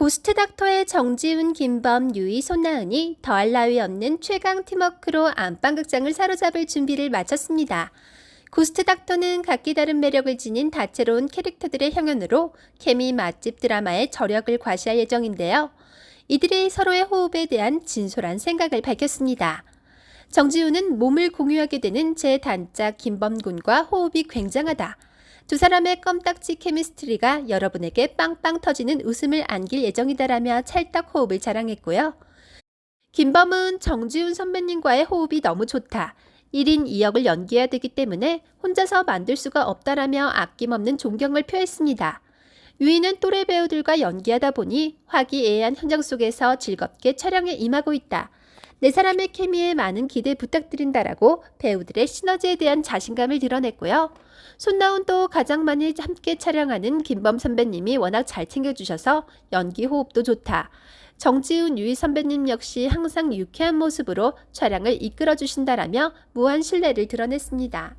고스트 닥터의 정지훈, 김범, 유희, 손나은이 더할 나위 없는 최강 팀워크로 안방극장을 사로잡을 준비를 마쳤습니다. 고스트 닥터는 각기 다른 매력을 지닌 다채로운 캐릭터들의 형연으로 케미 맛집 드라마의 저력을 과시할 예정인데요. 이들이 서로의 호흡에 대한 진솔한 생각을 밝혔습니다. 정지훈은 몸을 공유하게 되는 제 단짝 김범군과 호흡이 굉장하다. 두 사람의 껌딱지 케미스트리가 여러분에게 빵빵 터지는 웃음을 안길 예정이다라며 찰떡 호흡을 자랑했고요. 김범은 정지훈 선배님과의 호흡이 너무 좋다. 1인 2역을 연기해야 되기 때문에 혼자서 만들 수가 없다라며 아낌없는 존경을 표했습니다. 유이는 또래 배우들과 연기하다 보니 화기애애한 현장 속에서 즐겁게 촬영에 임하고 있다. 네 사람의 케미에 많은 기대 부탁드린다라고 배우들의 시너지에 대한 자신감을 드러냈고요. 손나운도 가장 많이 함께 촬영하는 김범 선배님이 워낙 잘 챙겨주셔서 연기 호흡도 좋다. 정지훈 유희 선배님 역시 항상 유쾌한 모습으로 촬영을 이끌어 주신다라며 무한 신뢰를 드러냈습니다.